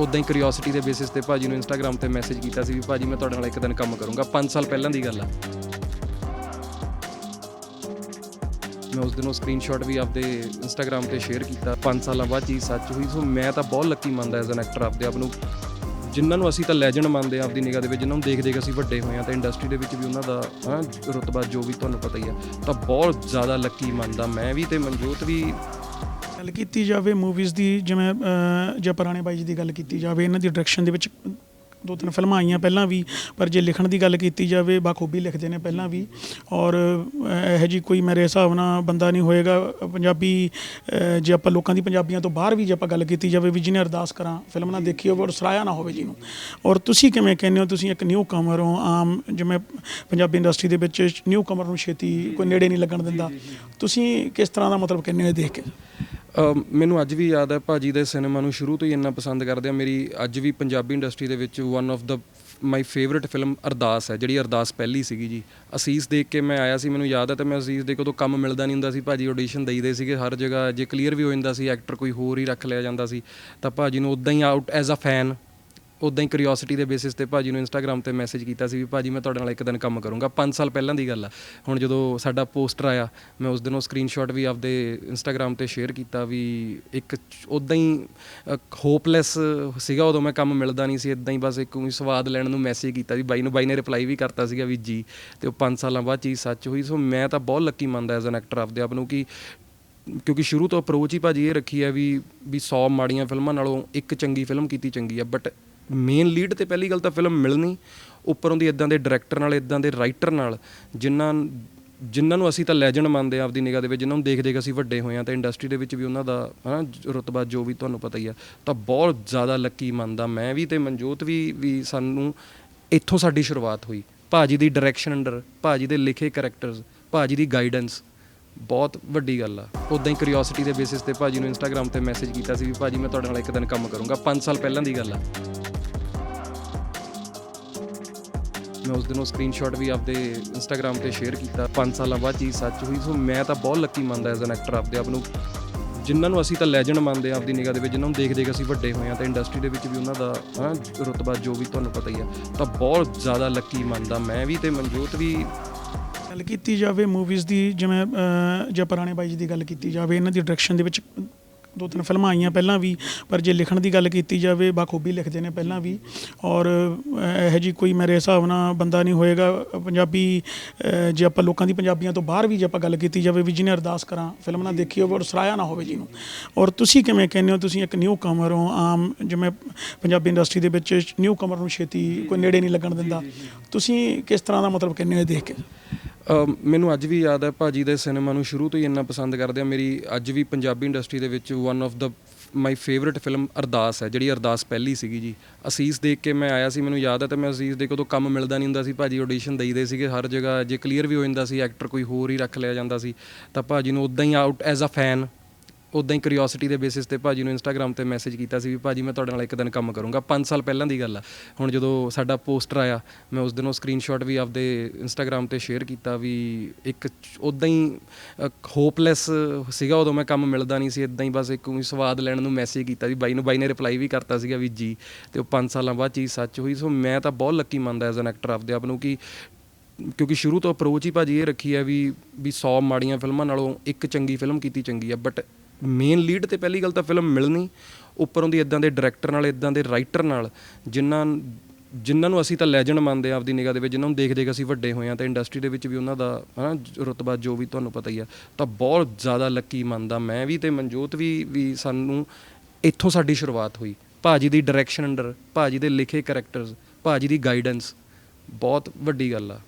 ਉਦਾਂ ਹੀ ਕਿਉਰਿਓਸਿਟੀ ਦੇ ਬੇਸਿਸ ਤੇ ਭਾਜੀ ਨੂੰ ਇੰਸਟਾਗ੍ਰam ਤੇ ਮੈਸੇਜ ਕੀਤਾ ਸੀ ਵੀ ਭਾਜੀ ਮੈਂ ਤੁਹਾਡੇ ਨਾਲ ਇੱਕ ਦਿਨ ਕੰਮ ਕਰੂੰਗਾ 5 ਸਾਲ ਪਹਿਲਾਂ ਦੀ ਗੱਲ ਆ। ਮੈਂ ਉਸ ਦਿਨ ਉਹ ਸਕਰੀਨਸ਼ਾਟ ਵੀ ਆਪਦੇ ਇੰਸਟਾਗ੍ਰam ਤੇ ਸ਼ੇਅਰ ਕੀਤਾ 5 ਸਾਲਾਂ ਬਾਅਦ ਚੀਜ਼ ਸੱਚ ਹੋਈ ਸੋ ਮੈਂ ਤਾਂ ਬਹੁਤ ਲੱਕੀ ਮੰਨਦਾ ਐਜ਼ ਐਨ ਐਕਟਰ ਆਪਦੇ ਆਪ ਨੂੰ। ਜਿਨ੍ਹਾਂ ਨੂੰ ਅਸੀਂ ਤਾਂ ਲੈਜੈਂਡ ਮੰਨਦੇ ਆ ਆਪਦੀ ਨਿਗਾਹ ਦੇ ਵਿੱਚ, ਜਿਨ੍ਹਾਂ ਨੂੰ ਦੇਖ ਦੇਖ ਅਸੀਂ ਵੱਡੇ ਹੋਏ ਆ ਤਾਂ ਇੰਡਸਟਰੀ ਦੇ ਵਿੱਚ ਵੀ ਉਹਨਾਂ ਦਾ, ਹਾਂ, ਰੁਤਬਾ ਜੋ ਵੀ ਤੁਹਾਨੂੰ ਪਤਾ ਹੀ ਆ, ਤਾਂ ਬਹੁਤ ਜ਼ਿਆਦਾ ਲੱਕੀ ਮੰਨਦਾ ਮੈਂ ਵੀ ਤੇ ਮਨਜੋਤ ਵੀ ਗੱਲ ਕੀਤੀ ਜਾਵੇ ਮੂਵੀਜ਼ ਦੀ ਜਿਵੇਂ ਜੇ ਪੁਰਾਣੇ ਬਾਈ ਜੀ ਦੀ ਗੱਲ ਕੀਤੀ ਜਾਵੇ ਇਹਨਾਂ ਦੀ ਡਾਇਰੈਕਸ਼ਨ ਦੇ ਵਿੱਚ ਦੋ ਤਿੰਨ ਫਿਲਮਾਂ ਆਈਆਂ ਪਹਿਲਾਂ ਵੀ ਪਰ ਜੇ ਲਿਖਣ ਦੀ ਗੱਲ ਕੀਤੀ ਜਾਵੇ ਬਾਖੂਬੀ ਲਿਖਦੇ ਨੇ ਪਹਿਲਾਂ ਵੀ ਔਰ ਇਹੋ ਜੀ ਕੋਈ ਮੇਰੇ ਹਿਸਾਬ ਨਾਲ ਬੰਦਾ ਨਹੀਂ ਹੋਏਗਾ ਪੰਜਾਬੀ ਜੇ ਆਪਾਂ ਲੋਕਾਂ ਦੀ ਪੰਜਾਬੀਆਂ ਤੋਂ ਬਾਹਰ ਵੀ ਜੇ ਆਪਾਂ ਗੱਲ ਕੀਤੀ ਜਾਵੇ ਵੀ ਜਿਹਨੇ ਅਰਦਾਸ ਕਰਾਂ ਫਿਲਮ ਨਾ ਦੇਖੀ ਹੋਵੇ ਔਰ ਸਰਾਇਆ ਨਾ ਹੋਵੇ ਜਿਹਨੂੰ। ਔਰ ਤੁਸੀਂ ਕਿਵੇਂ ਕਹਿੰਦੇ ਹੋ ਤੁਸੀਂ ਇੱਕ ਨਿਊ ਕਮਰ ਹੋ ਆਮ ਜਿਵੇਂ ਪੰਜਾਬੀ ਇੰਡਸਟਰੀ ਦੇ ਵਿੱਚ ਨਿਊ ਕਮਰ ਨੂੰ ਛੇਤੀ ਕੋਈ ਨੇੜੇ ਨਹੀਂ ਲੱਗਣ ਦਿੰਦਾ। ਤੁਸੀਂ ਕਿਸ ਤਰ੍ਹਾਂ ਦਾ ਮਤਲਬ ਕਹਿੰਦੇ ਹੋ ਇਹ ਦੇਖ ਕੇ? ਅਮ, ਮੈਨੂੰ ਅੱਜ ਵੀ ਯਾਦ ਹੈ ਭਾਜੀ ਦੇ ਸਿਨੇਮਾ ਨੂੰ ਸ਼ੁਰੂ ਤੋਂ ਹੀ ਇੰਨਾ ਪਸੰਦ ਕਰਦੇ ਆ। ਮੇਰੀ ਅੱਜ ਵੀ ਪੰਜਾਬੀ ਇੰਡਸਟਰੀ ਦੇ ਵਿੱਚ one of the my favourite film Ardaas ਹੈ, ਜਿਹੜੀ ਅਰਦਾਸ ਪਹਿਲੀ ਸੀਗੀ ਜੀ। ਅਸੀਸ ਦੇਖ ਕੇ ਮੈਂ ਆਇਆ ਸੀ, ਮੈਨੂੰ ਯਾਦ ਹੈ ਤੇ ਮੈਂ ਅਸੀਸ ਦੇ ਕੇ ਉਦੋਂ ਕੰਮ ਮਿਲਦਾ ਨਹੀਂ ਹੁੰਦਾ ਸੀ। ਭਾਜੀ ਆਡੀਸ਼ਨ ਦੇਈਦੇ ਸੀਗੇ ਹਰ ਜਗ੍ਹਾ, ਜੇ ਕਲੀਅਰ ਵੀ ਹੋ ਜਾਂਦਾ ਸੀ ਐਕਟਰ ਕੋਈ ਹੋਰ ਹੀ ਰੱਖ ਲਿਆ ਜਾਂਦਾ ਸੀ। ਤਾਂ ਭਾਜੀ ਨੂੰ ਉਦਾਂ ਹੀ ਆਊਟ ਐਜ਼ ਅ ਫੈਨ ਉਦਾਂ ਹੀ ਕਿਉਰਿਓਸਿਟੀ ਦੇ ਬੇਸਿਸ ਤੇ ਭਾਜੀ ਨੂੰ ਇੰਸਟਾਗ੍ਰam ਤੇ ਮੈਸੇਜ ਕੀਤਾ ਸੀ ਵੀ ਭਾਜੀ ਮੈਂ ਤੁਹਾਡੇ ਨਾਲ ਇੱਕ ਦਿਨ ਕੰਮ ਕਰੂੰਗਾ। 5 ਸਾਲ ਪਹਿਲਾਂ ਦੀ ਗੱਲ ਆ। ਹੁਣ ਜਦੋਂ ਸਾਡਾ ਪੋਸਟਰ ਆਇਆ, ਮੈਂ ਉਸ ਦਿਨ ਉਹ ਸਕਰੀਨਸ਼ਾਟ ਵੀ ਆਪਦੇ ਇੰਸਟਾਗ੍ਰam ਤੇ ਸ਼ੇਅਰ ਕੀਤਾ ਵੀ ਇੱਕ ਉਦਾਂ ਹੀ ਹੋਪਲੈਸ ਸੀਗਾ ਉਦੋਂ ਮੈਂ ਕੰਮ ਮਿਲਦਾ ਨਹੀਂ ਸੀ। ਇਦਾਂ ਹੀ ਬਸ ਇੱਕ ਊਂ ਸਵਾਦ ਲੈਣ ਨੂੰ ਮੈਸੇਜ ਕੀਤਾ ਵੀ ਬਾਈ ਨੂੰ, ਬਾਈ ਨੇ ਰਿਪਲਾਈ ਵੀ ਕਰਤਾ ਸੀਗਾ ਵੀ ਜੀ, ਤੇ ਉਹ 5 ਸਾਲਾਂ ਬਾਅਦ ਚੀਜ਼ ਸੱਚ ਹੋਈ। ਸੋ ਮੈਂ ਤਾਂ ਬਹੁਤ ਲੱਕੀ ਮੰਨਦਾ ਐਜ਼ ਐਨ ਐਕਟਰ ਆਪਦੇ ਆਪ ਨੂੰ ਕਿ ਕਿਉਂਕਿ ਸ਼ੁਰੂ ਤੋਂ ਅਪਰੋਚ ਹੀ ਭਾਜੀ ਇਹ ਰੱਖੀ ਹੈ ਵੀ ਵੀ 100 ਮਾੜੀਆਂ ਫਿਲਮਾਂ ਨਾਲੋਂ ਇੱਕ ਚੰਗੀ ਫਿਲਮ ਕੀਤੀ ਚੰਗੀ ਆ ਬਟ ਮੇਨ ਲੀਡ ਤੇ ਪਹਿਲੀ ਗੱਲ ਤਾਂ ਫਿਲਮ ਮਿਲਣੀ, ਉੱਪਰੋਂ ਦੀ ਇਦਾਂ ਦੇ ਡਾਇਰੈਕਟਰ ਨਾਲ ਇਦਾਂ ਦੇ ਰਾਈਟਰ ਨਾਲ ਜਿਨ੍ਹਾਂ ਜਿਨ੍ਹਾਂ ਨੂੰ ਅਸੀਂ ਤਾਂ ਲੈਜੈਂਡ ਮੰਨਦੇ ਆ ਆਪਦੀ ਨਿਗਾਹ ਦੇ ਵਿੱਚ ਜਿਨ੍ਹਾਂ ਨੂੰ ਦੇਖ ਦੇਖ ਅਸੀਂ ਵੱਡੇ ਹੋਏ ਆ ਤਾਂ ਇੰਡਸਟਰੀ ਦੇ ਵਿੱਚ ਵੀ ਉਹਨਾਂ ਦਾ ਹਾਂ ਰੁਤਬਾ ਜੋ ਵੀ ਤੁਹਾਨੂੰ ਪਤਾ ਹੀ ਆ, ਤਾਂ ਬਹੁਤ ਜ਼ਿਆਦਾ ਲੱਕੀ ਮੰਨਦਾ ਮੈਂ ਵੀ ਤੇ ਮਨਜੋਤ ਵੀ ਵੀ ਸਾਨੂੰ ਇੱਥੋਂ ਸਾਡੀ ਸ਼ੁਰੂਆਤ ਹੋਈ। ਭਾਜੀ ਦੀ ਡਾਇਰੈਕਸ਼ਨ ਅੰਡਰ ਭਾਜੀ ਦੇ ਲਿਖੇ ਕੈਰੈਕਟਰਸ ਭਾਜੀ ਦੀ ਗਾਈਡੈਂਸ ਬਹੁਤ ਵੱਡੀ ਗੱਲ ਆ। ਉਦਾਂ ਹੀ ਕਿਉਰਿਓਸਿਟੀ ਦੇ ਬੇਸਿਸ ਤੇ ਭਾਜੀ ਨੂੰ ਇੰਸਟਾਗ੍ਰam ਤੇ ਮੈਸੇਜ ਕੀਤਾ ਸੀ ਵੀ ਭਾਜੀ ਮੈਂ ਤੁਹਾਡੇ ਨਾਲ ਇੱਕ ਦਿਨ ਕੰਮ ਕਰੂੰਗਾ। 5 ਸਾਲ ਪਹਿਲਾਂ ਦੀ ਗੱਲ ਆ। ਮੈਂ ਉਸ ਦਿਨ ਉਹ ਸਕਰੀਨਸ਼ਾਟ ਵੀ ਆਪਦੇ ਇੰਸਟਾਗ੍ਰam ਤੇ ਸ਼ੇਅਰ ਕੀਤਾ। 5 ਸਾਲਾਂ ਬਾਅਦ ਚੀਜ਼ ਸੱਚ ਹੋਈ। ਸੋ ਮੈਂ ਤਾਂ ਬਹੁਤ ਲੱਕੀ ਮੰਨਦਾ ਐਜ਼ ਐਨ ਐਕਟਰ ਆਪਦੇ ਆਪ ਨੂੰ। ਜਿਨ੍ਹਾਂ ਨੂੰ ਅਸੀਂ ਤਾਂ ਲੈਜੈਂਡ ਮੰਨਦੇ ਆ ਆਪਦੀ ਨਿਗਾਹ ਦੇ ਵਿੱਚ, ਜਿਨ੍ਹਾਂ ਨੂੰ ਦੇਖ ਦੇਖ ਅਸੀਂ ਵੱਡੇ ਹੋਏ ਆ, ਤਾਂ ਇੰਡਸਟਰੀ ਦੇ ਵਿੱਚ ਵੀ ਉਹਨਾਂ ਦਾ, ਹਾਂ, ਰੁਤਬਾ ਜੋ ਵੀ ਤੁਹਾਨੂੰ ਪਤਾ ਹੀ ਆ, ਤਾਂ ਬਹੁਤ ਜ਼ਿਆਦਾ ਲੱਕੀ ਮੰਨਦਾ ਮੈਂ ਵੀ ਤੇ ਮਨਜੋਤ ਵੀ ਗੱਲ ਕੀਤੀ ਜਾਵੇ ਮੂਵੀਜ਼ ਦੀ ਜਿਵੇਂ ਅਹ, ਜੇ ਪੁਰਾਣੇ ਬਾਈ ਜੀ ਦੀ ਗੱਲ ਕੀਤੀ ਜਾਵੇ ਇਹਨਾਂ ਦੀ ਡਾਇਰੈਕਸ਼ਨ ਦੇ ਵਿੱਚ ਦੋ ਤਿੰਨ ਫਿਲਮਾਂ ਆਈਆਂ ਪਹਿਲਾਂ ਵੀ ਪਰ ਜੇ ਲਿਖਣ ਦੀ ਗੱਲ ਕੀਤੀ ਜਾਵੇ ਬਾਖੂਬੀ ਲਿਖਦੇ ਨੇ ਪਹਿਲਾਂ ਵੀ ਔਰ ਅਹ, ਇਹੋ ਜੀ ਕੋਈ ਮੇਰੇ ਹਿਸਾਬ ਨਾਲ ਬੰਦਾ ਨਹੀਂ ਹੋਏਗਾ ਪੰਜਾਬੀ ਜੇ ਆਪਾਂ ਲੋਕਾਂ ਦੀ ਪੰਜਾਬੀਆਂ ਤੋਂ ਬਾਹਰ ਵੀ ਜੇ ਆਪਾਂ ਗੱਲ ਕੀਤੀ ਜਾਵੇ ਵੀ ਜਿਹਨੇ ਅਰਦਾਸ ਕਰਾਂ ਫਿਲਮ ਨਾ ਦੇਖੀ ਹੋਵੇ ਔਰ ਸਰਾਇਆ ਨਾ ਹੋਵੇ ਜਿਹਨੂੰ। ਔਰ ਤੁਸੀਂ ਕਿਵੇਂ ਕਹਿੰਦੇ ਹੋ ਤੁਸੀਂ ਇੱਕ ਨਿਊ ਕਮਰ ਹੋ ਆਮ ਜਿਵੇਂ ਪੰਜਾਬੀ ਇੰਡਸਟਰੀ ਦੇ ਵਿੱਚ ਨਿਊ ਕਮਰ ਨੂੰ ਛੇਤੀ ਕੋਈ ਨੇੜੇ ਨਹੀਂ ਲੱਗਣ ਦਿੰਦਾ। ਤੁਸੀਂ ਕਿਸ ਤਰ੍ਹਾਂ ਦਾ ਮਤਲਬ ਕਹਿੰਦੇ ਹੋ ਇਹ ਦੇਖ ਕੇ? ਅਮ, ਮੈਨੂੰ ਅੱਜ ਵੀ ਯਾਦ ਹੈ ਭਾਜੀ ਦੇ ਸਿਨੇਮਾ ਨੂੰ ਸ਼ੁਰੂ ਤੋਂ ਹੀ ਇੰਨਾ ਪਸੰਦ ਕਰਦੇ ਆ। ਮੇਰੀ ਅੱਜ ਵੀ ਪੰਜਾਬੀ ਇੰਡਸਟਰੀ ਦੇ ਵਿੱਚ one of the my favourite film Ardaas ਹੈ, ਜਿਹੜੀ ਅਰਦਾਸ ਪਹਿਲੀ ਸੀਗੀ ਜੀ। ਅਸੀਸ ਦੇਖ ਕੇ ਮੈਂ ਆਇਆ ਸੀ, ਮੈਨੂੰ ਯਾਦ ਹੈ ਤਾਂ ਮੈਂ ਅਸੀਸ ਦੇ ਕੇ ਉਦੋਂ ਕੰਮ ਮਿਲਦਾ ਨਹੀਂ ਹੁੰਦਾ ਸੀ। ਭਾਜੀ ਆਡੀਸ਼ਨ ਦੇਈਦੇ ਸੀਗੇ ਹਰ ਜਗ੍ਹਾ, ਜੇ ਕਲੀਅਰ ਵੀ ਹੋ ਜਾਂਦਾ ਸੀ ਐਕਟਰ ਕੋਈ ਹੋਰ ਹੀ ਰੱਖ ਲਿਆ ਜਾਂਦਾ ਸੀ। ਤਾਂ ਭਾਜੀ ਨੂੰ ਉਦਾਂ ਹੀ ਆਊਟ ਐਜ਼ ਅ ਫੈਨ ਉਦਾਂ ਹੀ ਕਿਉਰਿਓਸਿਟੀ ਦੇ ਬੇਸਿਸ ਤੇ ਭਾਜੀ ਨੂੰ ਇੰਸਟਾਗ੍ਰam ਤੇ ਮੈਸੇਜ ਕੀਤਾ ਸੀ ਵੀ ਭਾਜੀ ਮੈਂ ਤੁਹਾਡੇ ਨਾਲ ਇੱਕ ਦਿਨ ਕੰਮ ਕਰੂੰਗਾ। 5 ਸਾਲ ਪਹਿਲਾਂ ਦੀ ਗੱਲ ਆ। ਹੁਣ ਜਦੋਂ ਸਾਡਾ ਪੋਸਟਰ ਆਇਆ, ਮੈਂ ਉਸ ਦਿਨ ਉਹ ਸਕਰੀਨਸ਼ਾਟ ਵੀ ਆਪਦੇ ਇੰਸਟਾਗ੍ਰam ਤੇ ਸ਼ੇਅਰ ਕੀਤਾ ਵੀ ਇੱਕ ਉਦਾਂ ਹੀ ਹੋਪਲੈਸ ਸੀਗਾ ਉਦੋਂ ਮੈਂ ਕੰਮ ਮਿਲਦਾ ਨਹੀਂ ਸੀ। ਇਦਾਂ ਹੀ ਬਸ ਇੱਕ ਊਂ ਸਵਾਦ ਲੈਣ ਨੂੰ ਮੈਸੇਜ ਕੀਤਾ ਸੀ ਬਾਈ ਨੂੰ, ਬਾਈ ਨੇ ਰਿਪਲਾਈ ਵੀ ਕਰਤਾ ਸੀਗਾ ਵੀ ਜੀ ਤੇ ਉਹ 5 ਸਾਲਾਂ ਬਾਅਦ ਚੀਜ਼ ਸੱਚ ਹੋਈ। ਸੋ ਮੈਂ ਤਾਂ ਬਹੁਤ ਲੱਕੀ ਮੰਨਦਾ ਐਜ਼ ਐਨ ਐਕਟਰ ਆਪਦੇ ਆਪ ਨੂੰ ਕਿ ਕਿਉਂਕਿ ਸ਼ੁਰੂ ਤੋਂ ਅਪਰੋਚ ਹੀ ਭਾਜੀ ਇਹ ਰੱਖੀ ਹੈ ਵੀ ਵੀ 100 ਮਾੜੀਆਂ ਫਿਲਮਾਂ ਨਾਲੋਂ ਇੱਕ ਚੰਗੀ ਫਿਲਮ ਕੀਤੀ ਚੰਗੀ ਆ। ਬਟ ਮੇਨ ਲੀਡ ਤੇ ਪਹਿਲੀ ਗੱਲ ਤਾਂ ਫਿਲਮ ਮਿਲਣੀ, ਉੱਪਰੋਂ ਦੀ ਇਦਾਂ ਦੇ ਡਾਇਰੈਕਟਰ ਨਾਲ ਇਦਾਂ ਦੇ ਰਾਈਟਰ ਨਾਲ ਜਿਨ੍ਹਾਂ ਜਿਨ੍ਹਾਂ ਨੂੰ ਅਸੀਂ ਤਾਂ ਲੈਜੈਂਡ ਮੰਨਦੇ ਆ ਆਪਦੀ ਨਿਗਾਹ ਦੇ ਵਿੱਚ ਜਿਨ੍ਹਾਂ ਨੂੰ ਦੇਖ ਦੇਖ ਅਸੀਂ ਵੱਡੇ ਹੋਏ ਆ ਤਾਂ ਇੰਡਸਟਰੀ ਦੇ ਵਿੱਚ ਵੀ ਉਹਨਾਂ ਦਾ ਹਾਂ ਰੁਤਬਾ ਜੋ ਵੀ ਤੁਹਾਨੂੰ ਪਤਾ ਹੀ ਆ, ਤਾਂ ਬਹੁਤ ਜ਼ਿਆਦਾ ਲੱਕੀ ਮੰਨਦਾ ਮੈਂ ਵੀ ਤੇ ਮਨਜੋਤ ਵੀ ਵੀ ਸਾਨੂੰ ਇੱਥੋਂ ਸਾਡੀ ਸ਼ੁਰੂਆਤ ਹੋਈ। ਭਾਜੀ ਦੀ ਡਾਇਰੈਕਸ਼ਨ ਅੰਡਰ ਭਾਜੀ ਦੇ ਲਿਖੇ ਕੈਰੈਕਟਰਸ ਭਾਜੀ ਦੀ ਗਾਈਡੈਂਸ ਬਹੁਤ ਵੱਡੀ ਗੱਲ ਆ।